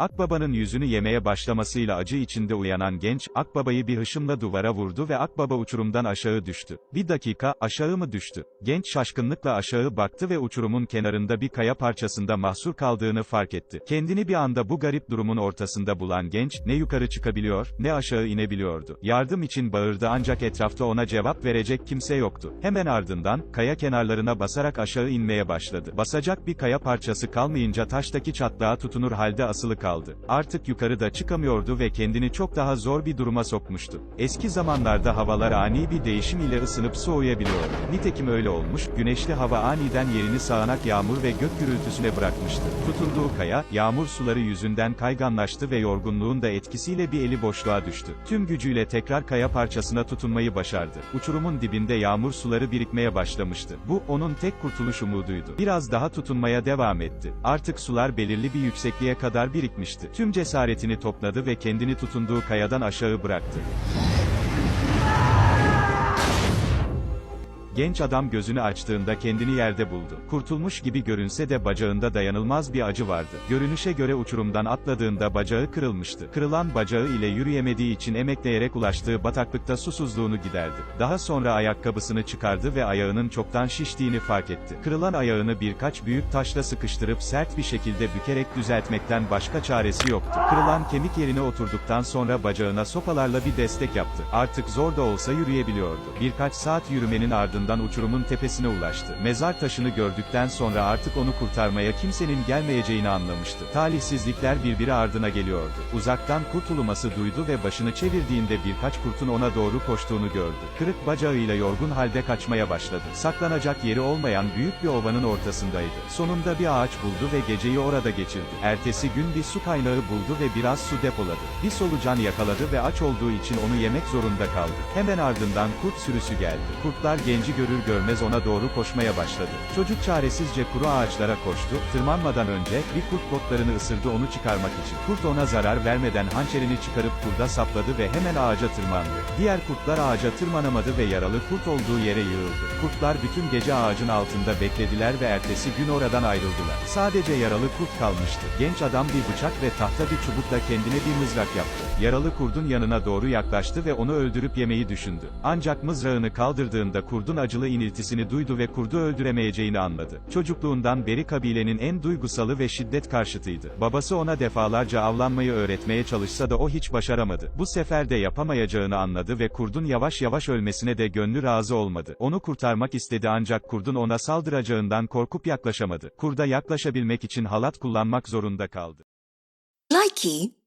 Akbaba'nın yüzünü yemeye başlamasıyla acı içinde uyanan genç, Akbaba'yı bir hışımla duvara vurdu ve Akbaba uçurumdan aşağı düştü. Bir dakika, aşağı mı düştü? Genç şaşkınlıkla aşağı baktı ve uçurumun kenarında bir kaya parçasında mahsur kaldığını fark etti. Kendini bir anda bu garip durumun ortasında bulan genç, ne yukarı çıkabiliyor, ne aşağı inebiliyordu. Yardım için bağırdı ancak etrafta ona cevap verecek kimse yoktu. Hemen ardından, kaya kenarlarına basarak aşağı inmeye başladı. Basacak bir kaya parçası kalmayınca taştaki çatlağa tutunur halde asılı kaldı. Artık yukarıda çıkamıyordu ve kendini çok daha zor bir duruma sokmuştu. Eski zamanlarda havalar ani bir değişim ile ısınıp soğuyabiliyordu. Nitekim öyle olmuş, güneşli hava aniden yerini sağanak yağmur ve gök gürültüsüne bırakmıştı. Tutunduğu kaya, yağmur suları yüzünden kayganlaştı ve yorgunluğun da etkisiyle bir eli boşluğa düştü. Tüm gücüyle tekrar kaya parçasına tutunmayı başardı. Uçurumun dibinde yağmur suları birikmeye başlamıştı. Bu, onun tek kurtuluş umuduydu. Biraz daha tutunmaya devam etti. Artık sular belirli bir yüksekliğe kadar birikmişti. Tüm cesaretini topladı ve kendini tutunduğu kayadan aşağı bıraktı. Genç adam gözünü açtığında kendini yerde buldu. Kurtulmuş gibi görünse de bacağında dayanılmaz bir acı vardı. Görünüşe göre uçurumdan atladığında bacağı kırılmıştı. Kırılan bacağı ile yürüyemediği için emekleyerek ulaştığı bataklıkta susuzluğunu giderdi. Daha sonra ayakkabısını çıkardı ve ayağının çoktan şiştiğini fark etti. Kırılan ayağını birkaç büyük taşla sıkıştırıp sert bir şekilde bükerek düzeltmekten başka çaresi yoktu. Kırılan kemik yerine oturduktan sonra bacağına sopalarla bir destek yaptı. Artık zor da olsa yürüyebiliyordu. Birkaç saat yürümenin ardından uçurumun tepesine ulaştı. Mezar taşını gördükten sonra artık onu kurtarmaya kimsenin gelmeyeceğini anlamıştı. Talihsizlikler birbiri ardına geliyordu. Uzaktan kurt uluması duydu ve başını çevirdiğinde birkaç kurtun ona doğru koştuğunu gördü. Kırık bacağıyla yorgun halde kaçmaya başladı. Saklanacak yeri olmayan büyük bir ovanın ortasındaydı. Sonunda bir ağaç buldu ve geceyi orada geçirdi. Ertesi gün bir su kaynağı buldu ve biraz su depoladı. Bir solucan yakaladı ve aç olduğu için onu yemek zorunda kaldı. Hemen ardından kurt sürüsü geldi. Kurtlar genci görür görmez ona doğru koşmaya başladı. Çocuk çaresizce kuru ağaçlara koştu, tırmanmadan önce, bir kurt botlarını ısırdı onu çıkarmak için. Kurt ona zarar vermeden hançerini çıkarıp kurda sapladı ve hemen ağaca tırmandı. Diğer kurtlar ağaca tırmanamadı ve yaralı kurt olduğu yere yığıldı. Kurtlar bütün gece ağacın altında beklediler ve ertesi gün oradan ayrıldılar. Sadece yaralı kurt kalmıştı. Genç adam bir bıçak ve tahta bir çubukla kendine bir mızrak yaptı. Yaralı kurdun yanına doğru yaklaştı ve onu öldürüp yemeyi düşündü. Ancak mızrağını kaldırdığında kurdun acılı iniltisini duydu ve kurdu öldüremeyeceğini anladı. Çocukluğundan beri kabilenin en duygusalı ve şiddet karşıtıydı. Babası ona defalarca avlanmayı öğretmeye çalışsa da o hiç başaramadı. Bu sefer de yapamayacağını anladı ve kurdun yavaş yavaş ölmesine de gönlü razı olmadı. Onu kurtarmak istedi ancak kurdun ona saldıracağından korkup yaklaşamadı. Kurda yaklaşabilmek için halat kullanmak zorunda kaldı. Likey